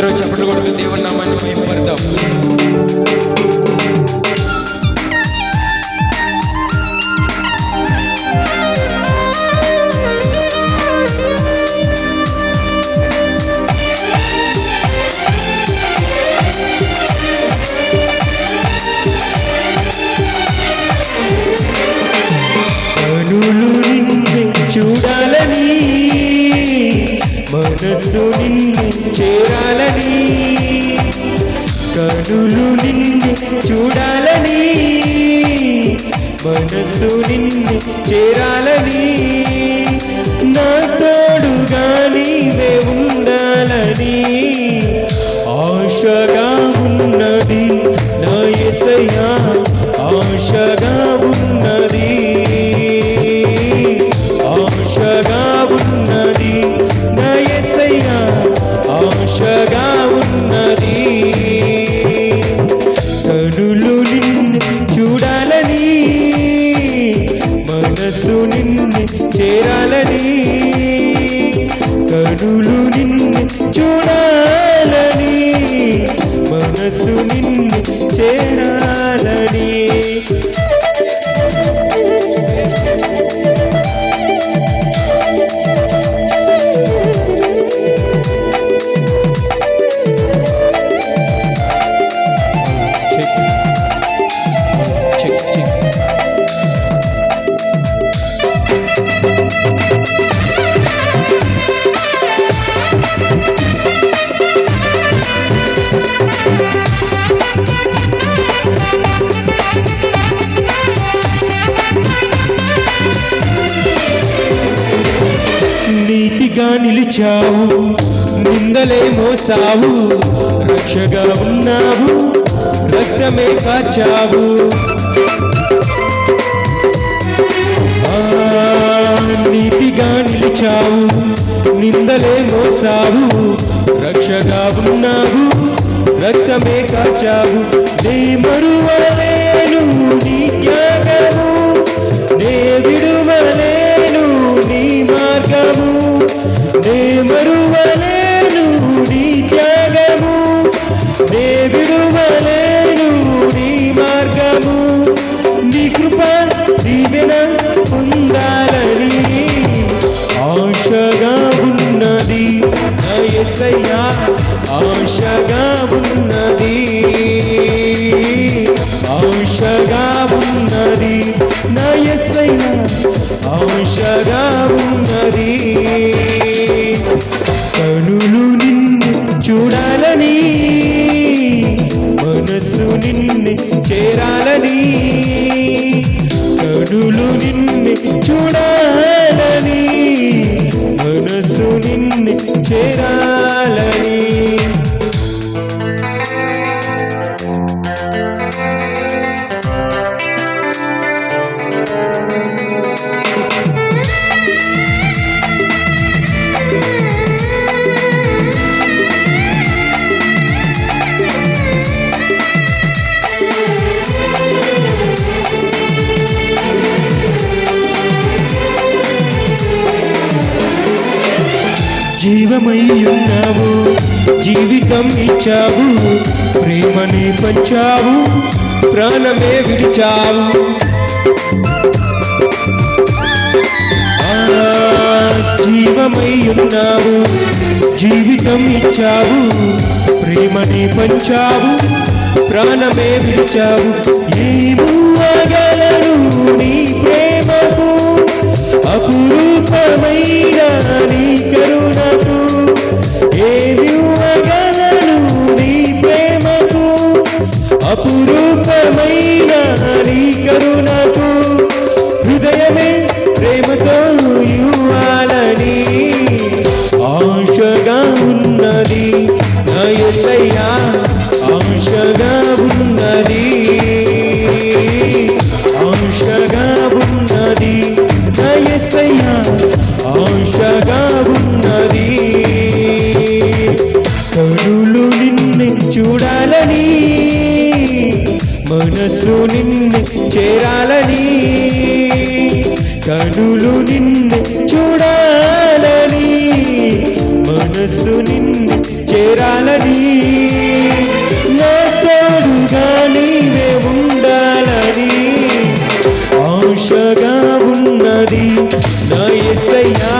ручок. మనస్సు నిన్ను చేరాలని కనులు నిన్ను చూడాలని మనస్సు నిన్ను చేరాలని నా తోడుగా నీవే ఉండాలని ఆశగా ఉన్నది నా ఎసయా నీతిగా నిలిచావు. నిందలే మోసావు. రక్షగా ఉన్నావు. రక్తమే కాచావు. నీతిగా నిలిచావు. నిందలే మోసావు. రక్షగా ఉన్నావు. రక్తమే కాచావు. నీ మరువై. నే విడువలేను నీ మార్గము. నీ కృప దీవెన పొందాలని ఆశగా ఉన్నది. నా ఆశగా ఉన్నది. ఆశగా ఉన్నది. నయసయ్యా ఆశగా ఉన్నది. కనులు నిన్ను చూడాలని జీవమై ఉన్నావు జీవితం ఇచ్చావు ప్రేమని పంచావు ప్రాణమే విడిచావు. ఆ, జీవమై ఉన్నావు జీవితం ఇచ్చావు ప్రేమని పంచావు ప్రాణమే విడిచావు. ఏమూ ఏమగలను నీ అపురూపమైన నీ కరుణకు ఏమివ్వగలను నీ ప్రేమకు? అపురూపమైన నీ కరుణకు హృదయమే ప్రేమతో ఇవ్వాలని ఆశగా ఉన్నది నా మనసు నిన్ను చేరాలని కనులు నిన్ను చూడాలని మనసు నిన్ను చేరాలని. ఉండాలని ఆశగా ఉన్నది నా ఎస్ అయ్యా